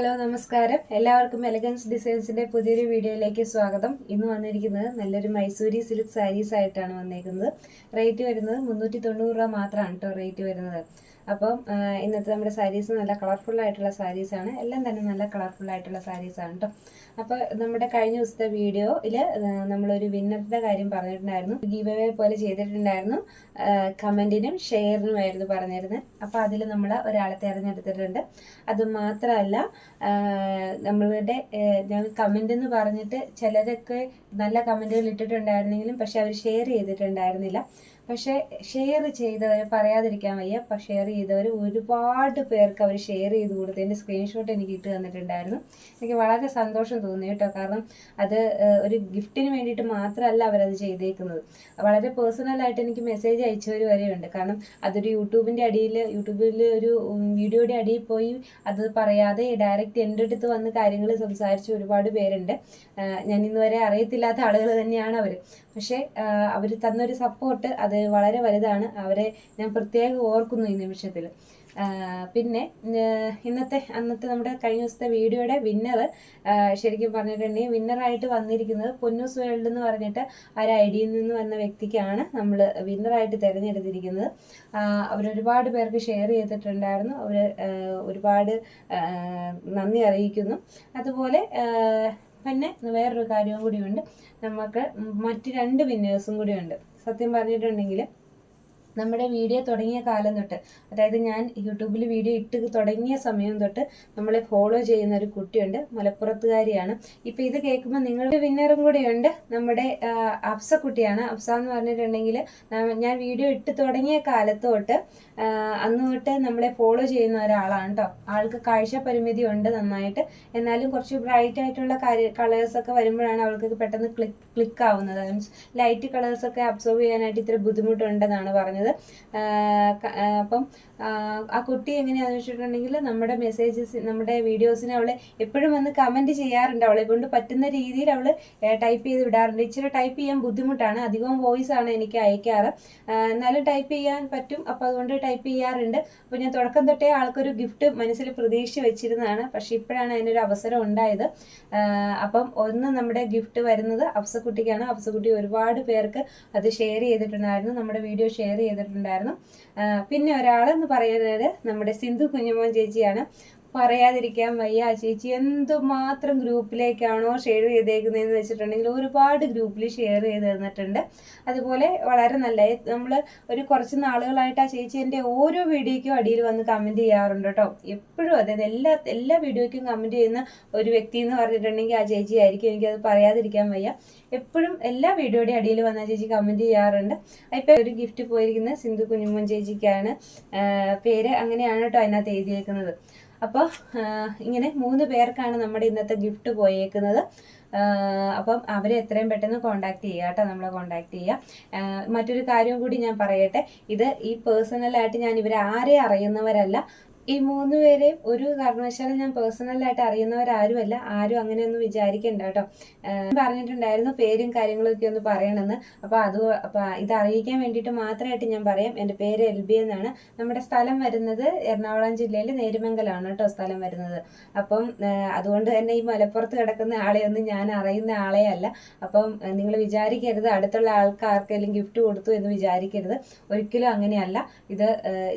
Hello നമസ്കാരം. എല്ലാവർക്കും elegance ഡിസൈൻസിന്റെ പുതിയൊരു വീഡിയോയിലേക്ക് സ്വാഗതം. ഇന്ന് വന്നിരിക്കുന്നത് നല്ലൊരു മൈസൂരി സിൽക്ക് സാരീസ് ആയിട്ടാണ് വന്നിരിക്കുന്നത് റേറ്റ് വരുന്നത് മുന്നൂറ്റി തൊണ്ണൂറ് രൂപ മാത്രമാണ് കേട്ടോ റേറ്റ് വരുന്നത്. അപ്പം ഇന്നത്തെ നമ്മുടെ സാരീസ് നല്ല കളർഫുൾ ആയിട്ടുള്ള സാരീസ് ആണ്. എല്ലാം തന്നെ നല്ല കളർഫുൾ ആയിട്ടുള്ള സാരീസ് ആണ് കേട്ടോ അപ്പോൾ നമ്മുടെ കഴിഞ്ഞ ദിവസത്തെ വീഡിയോയിൽ നമ്മളൊരു വിന്നറിന്റെ കാര്യം പറഞ്ഞിട്ടുണ്ടായിരുന്നു. ഗീവ് പോലെ ചെയ്തിട്ടുണ്ടായിരുന്നു. കമന്റിനും ഷെയറിനുമായിരുന്നു പറഞ്ഞിരുന്നത് അപ്പോൾ അതിൽ നമ്മൾ ഒരാളെ തിരഞ്ഞെടുത്തിട്ടുണ്ട്. അത് മാത്രമല്ല നമ്മളുടെ ഞങ്ങൾ കമന്റ് എന്ന് പറഞ്ഞിട്ട് ചിലരൊക്കെ നല്ല കമന്റുകൾ ഇട്ടിട്ടുണ്ടായിരുന്നെങ്കിലും പക്ഷെ അവർ ഷെയർ ചെയ്തിട്ടുണ്ടായിരുന്നില്ല. പക്ഷെ ഷെയർ ചെയ്തവർ പറയാതിരിക്കാൻ വയ്യ. ഷെയർ ചെയ്തവർ ഒരുപാട് പേർക്ക് അവർ ഷെയർ ചെയ്ത് കൊടുത്തതിന്റെ സ്ക്രീൻഷോട്ട് എനിക്ക് ഇട്ട് തന്നിട്ടുണ്ടായിരുന്നു. എനിക്ക് വളരെ സന്തോഷം തോന്നി കേട്ടോ. കാരണം അത് ഒരു ഗിഫ്റ്റിന് വേണ്ടിയിട്ട് മാത്രമല്ല അവരത് ചെയ്തേക്കുന്നത്. വളരെ പേഴ്സണലായിട്ട് എനിക്ക് മെസ്സേജ് അയച്ചവർ വരെയുണ്ട്. കാരണം അതൊരു യൂട്യൂബിന്റെ അടിയിൽ യൂട്യൂബിൽ ഒരു വീഡിയോയുടെ അടിയിൽ പോയി അത് പറയാതെ ഡയറക്റ്റ് എന്റെ അടുത്ത് വന്ന് കാര്യങ്ങൾ സംസാരിച്ച ഒരുപാട് പേരുണ്ട്. ഞാൻ ഇന്നുവരെ അറിയത്തില്ലാത്ത ആളുകൾ തന്നെയാണ് അവർ പക്ഷേ അവർ തന്നൊരു സപ്പോർട്ട് അത് വളരെ വലുതാണ്. അവരെ ഞാൻ പ്രത്യേകം ഓർക്കുന്നു ഈ നിമിഷത്തിൽ. പിന്നെ ഇന്നത്തെ അന്നത്തെ നമ്മുടെ കഴിഞ്ഞ ദിവസത്തെ വീഡിയോയുടെ വിന്നർ ശരിക്കും പറഞ്ഞിട്ടുണ്ടെങ്കിൽ വിന്നറായിട്ട് വന്നിരിക്കുന്നത് പൊന്നൂസ് വേൾഡ് എന്ന് പറഞ്ഞിട്ട് ഒരു ഐഡിയിൽ നിന്ന് വന്ന വ്യക്തിക്കാണ് നമ്മൾ വിന്നറായിട്ട് തിരഞ്ഞെടുത്തിരിക്കുന്നത്. അവർ ഒരുപാട് പേർക്ക് ഷെയർ ചെയ്തിട്ടുണ്ടായിരുന്നു. അവർ ഒരുപാട് നന്ദി അറിയിക്കുന്നു. അതുപോലെ പിന്നെ വേറൊരു കാര്യവും കൂടിയുണ്ട്. നമുക്ക് മറ്റ് രണ്ട് വിന്നേഴ്സും കൂടിയുണ്ട്. സത്യം പറഞ്ഞിട്ടുണ്ടെങ്കിൽ നമ്മുടെ വീഡിയോ തുടങ്ങിയ കാലം തൊട്ട് അതായത് ഞാൻ യൂട്യൂബിൽ വീഡിയോ ഇട്ട് തുടങ്ങിയ സമയം തൊട്ട് നമ്മളെ ഫോളോ ചെയ്യുന്ന ഒരു കുട്ടിയുണ്ട് മലപ്പുറത്തുകാരിയാണ്. ഇപ്പം ഇത് കേൾക്കുമ്പോൾ നിങ്ങളുടെ വിന്നറും കൂടിയുണ്ട്. നമ്മുടെ അഫ്സ കുട്ടിയാണ്. അഫ്സ എന്ന് പറഞ്ഞിട്ടുണ്ടെങ്കിൽ ഞാൻ വീഡിയോ ഇട്ട് തുടങ്ങിയ കാലത്ത് തൊട്ട് അന്ന് തൊട്ട് നമ്മളെ ഫോളോ ചെയ്യുന്ന ഒരാളാണ് കേട്ടോ ആൾക്ക് കാഴ്ച പരിമിതി ഉണ്ട് നന്നായിട്ട്. എന്നാലും കുറച്ച് ബ്രൈറ്റ് ആയിട്ടുള്ള കാര്യ കളേഴ്സൊക്കെ വരുമ്പോഴാണ് അവൾക്ക് പെട്ടെന്ന് ക്ലിക്ക് ക്ലിക്ക് ആവുന്നത്. ലൈറ്റ് കളേഴ്സൊക്കെ അബ്സോർവ് ചെയ്യാനായിട്ട് ഇത്ര ബുദ്ധിമുട്ടുണ്ടെന്നാണ് പറഞ്ഞത്. അപ്പം ആ, കുട്ടി എങ്ങനെയാണെന്ന് വെച്ചിട്ടുണ്ടെങ്കിൽ നമ്മുടെ മെസ്സേജസ് നമ്മുടെ വീഡിയോസിന് അവൾ എപ്പോഴും വന്ന് കമന്റ് ചെയ്യാറുണ്ട്. അവളെ കൊണ്ട് പറ്റുന്ന രീതിയിൽ അവൾ ടൈപ്പ് ചെയ്ത് വിടാറുണ്ട്. ഇച്ചിരി ടൈപ്പ് ചെയ്യാൻ ബുദ്ധിമുട്ടാണ്. അധികവും വോയിസ് ആണ് എനിക്ക് അയക്കാറ്. എന്നാലും ടൈപ്പ് ചെയ്യാൻ പറ്റും. അപ്പോൾ അതുകൊണ്ട് ടൈപ്പ് ചെയ്യാറുണ്ട്. അപ്പോൾ ഞാൻ തുടക്കം തൊട്ടേ ആൾക്കൊരു ഗിഫ്റ്റ് മനസ്സിൽ പ്രതീക്ഷിച്ച് വെച്ചിരുന്നതാണ്. പക്ഷേ ഇപ്പോഴാണ് അതിനൊരു അവസരം ഉണ്ടായത്. അപ്പം ഒന്ന് നമ്മുടെ ഗിഫ്റ്റ് വരുന്നത് അഫ്സക്കുട്ടിക്കാണ്. അഫ്സക്കുട്ടി ഒരുപാട് പേർക്ക് അത് ഷെയർ ചെയ്തിട്ടുണ്ടായിരുന്നു. നമ്മുടെ വീഡിയോ ഷെയർ ചെയ്തിട്ടുണ്ടായിരുന്നു. പിന്നെ പിന്നെ ഒരാളെന്ന് പറയുന്നത് നമ്മുടെ സിന്ധു കുഞ്ഞുമോൻ ചേച്ചിയാണ്. പറയാതിരിക്കാൻ വയ്യ ചേച്ചി. എന്തുമാത്രം ഗ്രൂപ്പിലേക്കാണോ ഷെയർ ചെയ്തേക്കുന്നതെന്ന് വെച്ചിട്ടുണ്ടെങ്കിൽ ഒരുപാട് ഗ്രൂപ്പിൽ ഷെയർ ചെയ്ത് തന്നിട്ടുണ്ട്. അതുപോലെ വളരെ നല്ല. നമ്മൾ ഒരു കുറച്ച് നാളുകളായിട്ട് ആ ചേച്ചി എന്റെ ഓരോ വീഡിയോയ്ക്കും അടിയിൽ വന്ന് കമന്റ് ചെയ്യാറുണ്ട് കേട്ടോ. എപ്പോഴും അതായത് എല്ലാ എല്ലാ വീഡിയോയ്ക്കും കമന്റ് ചെയ്യുന്ന ഒരു വ്യക്തി എന്ന് പറഞ്ഞിട്ടുണ്ടെങ്കിൽ ആ ചേച്ചി ആയിരിക്കും. എനിക്കത് പറയാതിരിക്കാൻ വയ്യ. എപ്പോഴും എല്ലാ വീഡിയോയുടെ അടിയിൽ വന്ന ചേച്ചി കമന്റ് ചെയ്യാറുണ്ട്. ഇപ്പം ഒരു ഗിഫ്റ്റ് പോയിരിക്കുന്നത് സിന്ധു കുഞ്ഞുമോൻ ചേച്ചിക്കാണ്. പേര് അങ്ങനെയാണ് കേട്ടോ അതിനകത്ത് എഴുതിയേക്കുന്നത്. അപ്പോൾ ഇങ്ങനെ മൂന്ന് പേർക്കാണ് നമ്മുടെ ഇന്നത്തെ ഗിഫ്റ്റ് പോയേക്കുന്നത്. അപ്പം അവരെ എത്രയും പെട്ടെന്ന് കോണ്ടാക്ട് ചെയ്യുക കേട്ടോ നമ്മളെ കോണ്ടാക്ട് ചെയ്യുക. മറ്റൊരു കാര്യം കൂടി ഞാൻ പറയട്ടെ. ഇത് ഈ പേഴ്സണലായിട്ട് ഞാൻ ഇവരെ ആരെ അറിയുന്നവരല്ല. ഈ മൂന്ന് പേരെയും ഒരു കാരണവശാലും ഞാൻ പേഴ്സണലായിട്ട് അറിയുന്നവരാരുമല്ല. ആരും അങ്ങനെയൊന്നും വിചാരിക്കണ്ട കേട്ടോ. പറഞ്ഞിട്ടുണ്ടായിരുന്നു പേരും കാര്യങ്ങളും ഒക്കെ ഒന്ന് പറയണമെന്ന്. അപ്പോൾ അത് അപ്പോൾ ഇത് അറിയിക്കാൻ വേണ്ടിയിട്ട് മാത്രമായിട്ട് ഞാൻ പറയാം. എന്റെ പേര് എൽ ബി എന്നാണ്. നമ്മുടെ സ്ഥലം വരുന്നത് എറണാകുളം ജില്ലയിൽ നേരുമംഗലാണ് കേട്ടോ സ്ഥലം വരുന്നത്. അപ്പം അതുകൊണ്ട് തന്നെ ഈ മലപ്പുറത്ത് കിടക്കുന്ന ആളെയൊന്നും ഞാൻ അറിയുന്ന ആളെ അല്ല. അപ്പം നിങ്ങൾ വിചാരിക്കരുത് അടുത്തുള്ള ആൾക്കാർക്കെല്ലാം ഗിഫ്റ്റ് കൊടുത്തു എന്ന് വിചാരിക്കരുത്. ഒരിക്കലും അങ്ങനെയല്ല. ഇത്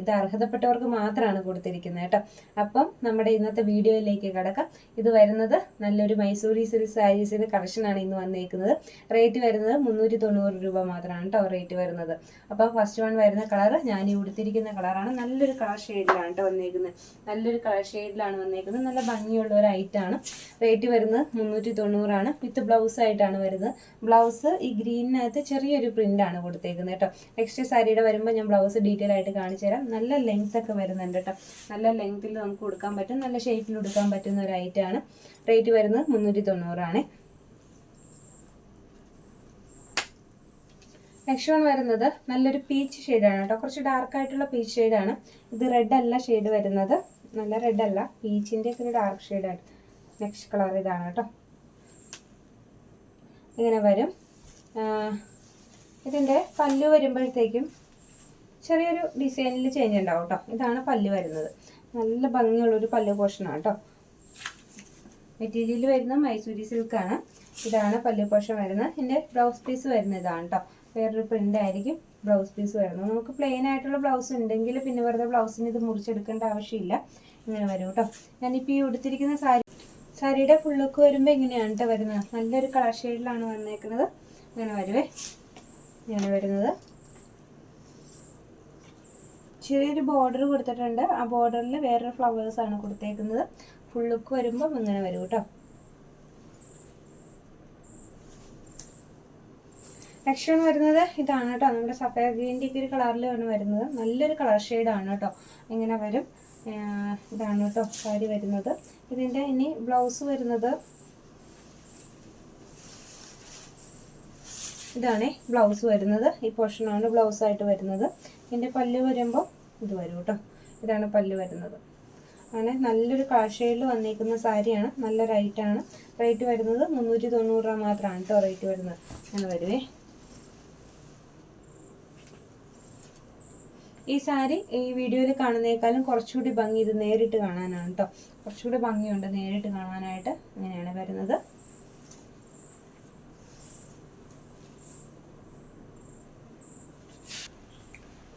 ഇത് അർഹതപ്പെട്ടവർക്ക് മാത്രമാണ് കൊടുത്തിരിക്കുന്നത്. കേട്ടോ. അപ്പം നമ്മുടെ ഇന്നത്തെ വീഡിയോയിലേക്ക് കിടക്കാം. ഇത് വരുന്നത് നല്ലൊരു മൈസൂരി സിൽക്ക് സാരീസിന്റെ കളക്ഷനാണ് ഇന്ന് വന്നേക്കുന്നത്. റേറ്റ് വരുന്നത് മുന്നൂറ്റി തൊണ്ണൂറ് രൂപ മാത്രമാണ് കേട്ടോ റേറ്റ് വരുന്നത്. അപ്പോൾ ഫസ്റ്റ് വൺ വരുന്ന കളർ ഞാൻ ഈ ഉടുത്തിരിക്കുന്ന കളറാണ് നല്ലൊരു കളർ ഷെയ്ഡിലാണ് കേട്ടോ വന്നേക്കുന്നത്. നല്ലൊരു കളർ ഷെയ്ഡിലാണ് വന്നേക്കുന്നത്. നല്ല ഭംഗിയുള്ള ഒരു ഐറ്റാണ് റേറ്റ് വരുന്നത് മുന്നൂറ്റി തൊണ്ണൂറാണ് വിത്ത് ബ്ലൗസ് ആയിട്ടാണ് വരുന്നത്. ബ്ലൗസ് ഈ ഗ്രീനിനകത്ത് ചെറിയൊരു പ്രിന്റ് ആണ് കൊടുത്തേക്കുന്നത് കേട്ടോ. നെക്സ്റ്റ് സാരിയുടെ വരുമ്പോൾ ഞാൻ ബ്ലൗസ് ഡീറ്റെയിൽ ആയിട്ട് കാണിച്ചു തരാം നല്ല ലെങ്ത് ഒക്കെ വരുന്നുണ്ട് കേട്ടോ. നല്ല ലെങ്ത്തിൽ നമുക്ക് കൊടുക്കാൻ പറ്റും. നല്ല ഷേപ്പിൽ കൊടുക്കാൻ പറ്റുന്ന ഒരു ഐറ്റാണ് റേറ്റ് വരുന്നത് മുന്നൂറ്റി തൊണ്ണൂറാണ് നെക്സ്റ്റ് വൺ വരുന്നത് നല്ലൊരു പീച്ച് ഷെയ്ഡാണ് കേട്ടോ. കുറച്ച് ഡാർക്ക് ആയിട്ടുള്ള പീച്ച് ഷെയ്ഡാണ് ഇത് റെഡ് അല്ല ഷെയ്ഡ് വരുന്നത്. നല്ല റെഡ് അല്ല. പീച്ചിന്റെ ഒക്കെ ഒരു ഡാർക്ക് ഷെയ്ഡാണ് നെക്സ്റ്റ് കളർ ഇതാണ് കേട്ടോ. ഇങ്ങനെ വരും. ഇതിന്റെ പല്ലു വരുമ്പോഴത്തേക്കും ചെറിയൊരു ഡിസൈനിൽ ചേഞ്ച് ഉണ്ടാവും കേട്ടോ ഇതാണ് പല്ല് വരുന്നത്. നല്ല ഭംഗിയുള്ളൊരു പല്ല് പോർഷനാണ് കേട്ടോ മെറ്റീരിയൽ വരുന്ന മൈസൂരി സിൽക്കാണ് ഇതാണ് പല്ല് പോർഷൻ വരുന്നത്. എന്റെ ബ്ലൗസ് പീസ് വരുന്ന ഇതാണ് കേട്ടോ വേറൊരു പ്രിന്റ് ആയിരിക്കും. ബ്ലൗസ് പീസ് വരുന്നത്. നമുക്ക് പ്ലെയിൻ ആയിട്ടുള്ള ബ്ലൗസ് ഉണ്ടെങ്കിൽ പിന്നെ വെറുതെ ബ്ലൗസിന് ഇത് മുറിച്ചെടുക്കേണ്ട ആവശ്യമില്ല. ഇങ്ങനെ വരും കേട്ടോ ഞാനിപ്പോൾ ഈ ഉടുത്തിരിക്കുന്ന സാരി സാരിയുടെ ഫുള്ളൊക്കെ വരുമ്പോൾ ഇങ്ങനെയാണ് കേട്ടോ വരുന്നത്. നല്ലൊരു കളർ ഷെയ്ഡിലാണ് വന്നേക്കുന്നത്. ഇങ്ങനെ വരുവേ. ഇങ്ങനെ വരുന്നത്. ചെറിയൊരു ബോർഡർ കൊടുത്തിട്ടുണ്ട്. ആ ബോർഡറിൽ വേറൊരു ഫ്ലവേഴ്സ് ആണ് കൊടുത്തേക്കുന്നത്. ഫുൾ ലുക്ക് വരുമ്പം ഇങ്ങനെ വരും കേട്ടോ നെക്സ്റ്റ് വൺ വരുന്നത് ഇതാണ് കേട്ടോ നമ്മുടെ സഫയർ ഗ്രീന്റെ ഒക്കെ ഒരു കളറിലാണ് വരുന്നത്. നല്ലൊരു കളർ ഷെയ്ഡാണ് കേട്ടോ ഇങ്ങനെ വരും. ഇതാണ് കേട്ടോ സാരി വരുന്നത്. ഇതിന്റെ ഇനി ബ്ലൗസ് വരുന്നത് ഇതാണ് ബ്ലൗസ് വരുന്നത്. ഈ പോർഷനാണ് ബ്ലൗസ് ആയിട്ട് വരുന്നത്. ഇതിന്റെ പല്ല് വരുമ്പോൾ ഇത് വരും കേട്ടോ. ഇതാണ് പല്ല് വരുന്നത്. അങ്ങനെ നല്ലൊരു കാഷയിൽ വന്നിരിക്കുന്ന സാരിയാണ്. നല്ല റേറ്റാണ് റേറ്റ് വരുന്നത് മുന്നൂറ്റി തൊണ്ണൂറ് രൂപ മാത്രമാണ് കേട്ടോ റേറ്റ് വരുന്നത്. അങ്ങനെ വരുവേ. ഈ സാരി ഈ വീഡിയോയിൽ കാണുന്നേക്കാളും കുറച്ചുകൂടി ഭംഗി ഇത് നേരിട്ട് കാണാനാണ് കേട്ടോ. കുറച്ചുകൂടി ഭംഗിയുണ്ട് നേരിട്ട് കാണാനായിട്ട് അങ്ങനെയാണ് വരുന്നത്.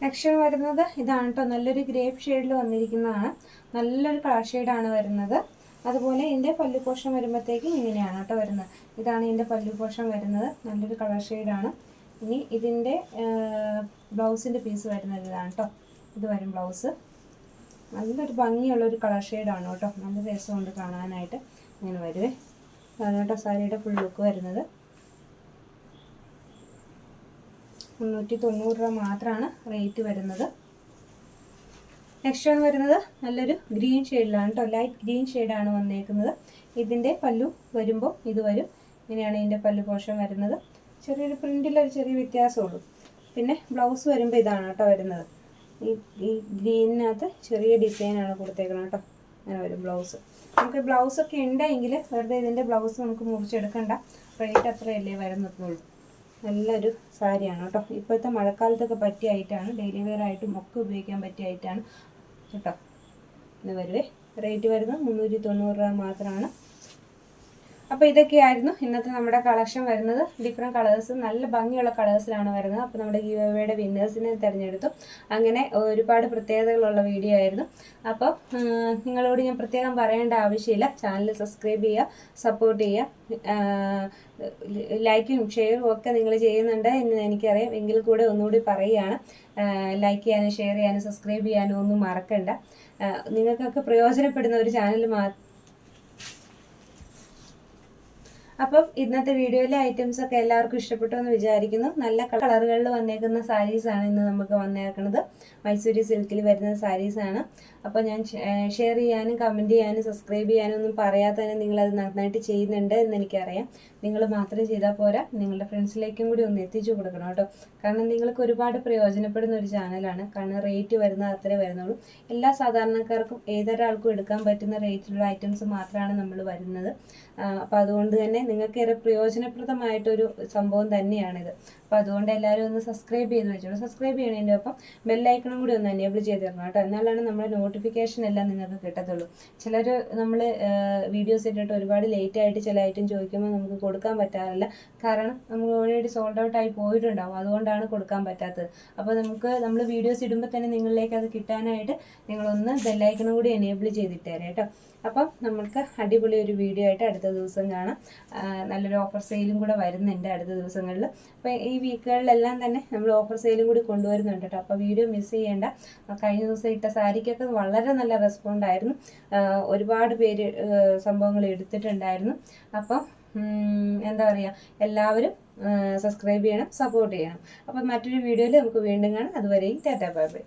നെക്സ്റ്റ് വരുന്നത് ഇതാണ് കേട്ടോ നല്ലൊരു ഗ്രേപ്പ് ഷെയ്ഡിൽ വന്നിരിക്കുന്നതാണ്. നല്ലൊരു കളർ ഷെയ്ഡാണ് വരുന്നത്. അതുപോലെ ഇതിന്റെ പല്ലുപോഷം വരുമ്പോഴത്തേക്ക് ഇങ്ങനെയാണ് കേട്ടോ വരുന്നത്. ഇതാണ് ഇതിന്റെ പല്ലുപോഷം വരുന്നത്. നല്ലൊരു കളർ ഷെയ്ഡാണ് ഇനി ഇതിന്റെ ബ്ലൗസിന്റെ പീസ് വരുന്നത് ഇതാണ് കേട്ടോ ഇത് വരും ബ്ലൗസ് നല്ലൊരു ഭംഗിയുള്ള ഒരു കളർ ഷെയ്ഡാണ് കേട്ടോ നല്ല രസമുണ്ട് കാണാനായിട്ട്. ഇങ്ങനെ വരുവേ. അതാണ് കേട്ടോ സാരിയുടെ ഫുൾ ലുക്ക് വരുന്നത്. മുന്നൂറ്റി തൊണ്ണൂറ് രൂപ മാത്രമാണ് റേറ്റ് വരുന്നത്. നെക്സ്റ്റ് ആണ് വരുന്നത് നല്ലൊരു ഗ്രീൻ ഷെയ്ഡിലാണ് കേട്ടോ ലൈറ്റ് ഗ്രീൻ ഷെയ്ഡാണ് വന്നേക്കുന്നത്. ഇതിന്റെ പല്ലു വരുമ്പോൾ ഇത് വരും. ഇങ്ങനെയാണ് ഇതിന്റെ പല്ലു പോഷൻ വരുന്നത്. ചെറിയൊരു പ്രിന്റിലൊരു ചെറിയ വ്യത്യാസമുള്ളൂ. പിന്നെ ബ്ലൗസ് വരുമ്പോൾ ഇതാണ് കേട്ടോ വരുന്നത്. ഈ ഈ ഗ്രീനിനകത്ത് ചെറിയ ഡിസൈനാണ് കൊടുത്തേക്കുന്നത് കേട്ടോ അങ്ങനെ വരും ബ്ലൗസ് നമുക്ക് ബ്ലൗസൊക്കെ ഉണ്ടെങ്കിൽ വെറുതെ ഇതിന്റെ ബ്ലൗസ് നമുക്ക് മുറിച്ചെടുക്കണ്ട. റേറ്റ് അത്രയല്ലേ വരുന്നുള്ളൂ നല്ലൊരു സാരിയാണ് കേട്ടോ. ഇപ്പോഴത്തെ മഴക്കാലത്തൊക്കെ പറ്റിയ ഐറ്റാണ്. ഡെയിലി വെയർ ആയിട്ടും ഒക്കെ ഉപയോഗിക്കാൻ പറ്റിയ ഐറ്റാണ്. കേട്ടോ. ഇത് വരുവേ. റേറ്റ് വരുന്നത് മുന്നൂറ്റി തൊണ്ണൂറ് രൂപ മാത്രമാണ്. അപ്പോൾ ഇതൊക്കെയായിരുന്നു ഇന്നത്തെ നമ്മുടെ കളക്ഷൻ വരുന്നത്. ഡിഫറെന്റ് കളേഴ്സ് നല്ല ഭംഗിയുള്ള കളേഴ്സിലാണ് വരുന്നത്. അപ്പോൾ നമ്മുടെ ഗീവ് അവയുടെ വിന്നേഴ്സിനെ തിരഞ്ഞെടുത്തു. അങ്ങനെ ഒരുപാട് പ്രത്യേകതകളുള്ള വീഡിയോ ആയിരുന്നു. അപ്പോൾ നിങ്ങളോട് ഞാൻ പ്രത്യേകം പറയേണ്ട ആവശ്യമില്ല. ചാനൽ സബ്സ്ക്രൈബ് ചെയ്യുക സപ്പോർട്ട് ചെയ്യുക. ലൈക്കും ഷെയറും ഒക്കെ നിങ്ങൾ ചെയ്യുന്നുണ്ട് എന്ന് എനിക്കറിയാം. എങ്കിൽ കൂടെ ഒന്നുകൂടി പറയുകയാണ്. ലൈക്ക് ചെയ്യാനും ഷെയർ ചെയ്യാനും സബ്സ്ക്രൈബ് ചെയ്യാനും ഒന്നും മറക്കണ്ട. നിങ്ങൾക്കൊക്കെ പ്രയോജനപ്പെടുന്ന ഒരു ചാനൽ മാ അപ്പം ഇന്നത്തെ വീഡിയോയിലെ ഐറ്റംസ് ഒക്കെ എല്ലാവർക്കും ഇഷ്ടപ്പെട്ടു എന്ന് വിചാരിക്കുന്നു. നല്ല കളറുകളിൽ വന്നേക്കുന്ന ആണ് ഇന്ന് നമുക്ക് വന്നേക്കുന്നത്. മൈസൂരി സിൽക്കിൽ വരുന്ന സാരീസ് ആണ്. അപ്പോൾ ഞാൻ ഷെയർ ചെയ്യാനും കമന്റ് ചെയ്യാനും സബ്സ്ക്രൈബ് ചെയ്യാനും ഒന്നും പറയാതെ തന്നെ അത് നന്നായിട്ട് ചെയ്യുന്നുണ്ട് എന്ന് എനിക്കറിയാം. നിങ്ങൾ മാത്രം ചെയ്താൽ പോരാ. നിങ്ങളുടെ ഫ്രണ്ട്സിലേക്കും കൂടി ഒന്ന് എത്തിച്ചു കൊടുക്കണം കേട്ടോ. കാരണം നിങ്ങൾക്ക് ഒരുപാട് പ്രയോജനപ്പെടുന്ന ഒരു ചാനലാണ് കാരണം റേറ്റ് വരുന്ന അത്രേ വരുന്നുള്ളൂ. എല്ലാ സാധാരണക്കാർക്കും ഏതൊരാൾക്കും എടുക്കാൻ പറ്റുന്ന റേറ്റിലുള്ള ഐറ്റംസ് മാത്രമാണ് നമ്മൾ വരുന്നത്. അപ്പോൾ അതുകൊണ്ട് തന്നെ നിങ്ങൾക്ക് ഏറെ പ്രയോജനപ്രദമായിട്ടൊരു സംഭവം തന്നെയാണിത്. അപ്പോൾ അതുകൊണ്ട് എല്ലാവരും ഒന്ന് സബ്സ്ക്രൈബ് ചെയ്ത് വെച്ചോളൂ. സബ്സ്ക്രൈബ് ചെയ്യണതിന്റെ ഒപ്പം ബെല്ലൈക്കണും കൂടി ഒന്ന് എനേബിൾ ചെയ്ത് തരണം കേട്ടോ. എന്നാലാണ് നമ്മുടെ നോട്ടിഫിക്കേഷൻ എല്ലാം നിങ്ങൾക്ക് കിട്ടത്തുള്ളൂ. ചിലർ നമ്മൾ വീഡിയോസ് ഇട്ടിട്ട് ഒരുപാട് ലേറ്റ് ആയിട്ട് ചില ഐറ്റം ചോദിക്കുമ്പോൾ നമുക്ക് കൊടുക്കാൻ പറ്റാറില്ല. കാരണം നമ്മൾ ഓൾറെഡി സോൾഡ് ഔട്ട് ആയി പോയിട്ടുണ്ടാവും. അതുകൊണ്ടാണ് കൊടുക്കാൻ പറ്റാത്തത്. അപ്പോൾ നമുക്ക് നമ്മൾ വീഡിയോസ് ഇടുമ്പോൾ തന്നെ നിങ്ങളിലേക്ക് അത് കിട്ടാനായിട്ട് നിങ്ങളൊന്ന് ബെല്ലൈക്കണും കൂടി എനേബിൾ ചെയ്തിട്ടേരെ കേട്ടോ. അപ്പം നമ്മൾക്ക് അടിപൊളി ഒരു വീഡിയോ ആയിട്ട് അടുത്ത ദിവസം കാണാം. നല്ലൊരു ഓഫർ സെയിലും കൂടെ വരുന്നുണ്ട് അടുത്ത ദിവസങ്ങളിൽ. അപ്പോൾ ഈ വീക്കുകളിലെല്ലാം തന്നെ നമ്മൾ ഓഫർ സെയിലും കൂടി കൊണ്ടുവരുന്നുണ്ട് കേട്ടോ. അപ്പോൾ വീഡിയോ മിസ് ചെയ്യേണ്ട. കഴിഞ്ഞ ദിവസം ഇട്ട സാരിക്കൊക്കെ വളരെ നല്ല റെസ്പോണ്ടായിരുന്നു ഒരുപാട് പേര് സംഭവങ്ങൾ എടുത്തിട്ടുണ്ടായിരുന്നു. അപ്പം എന്താ പറയുക എല്ലാവരും സബ്സ്ക്രൈബ് ചെയ്യണം സപ്പോർട്ട് ചെയ്യണം. അപ്പം മറ്റൊരു വീഡിയോയിൽ നമുക്ക് വീണ്ടും കാണാം. അതുവരെയും ടാറ്റാ ബൈ ബൈ.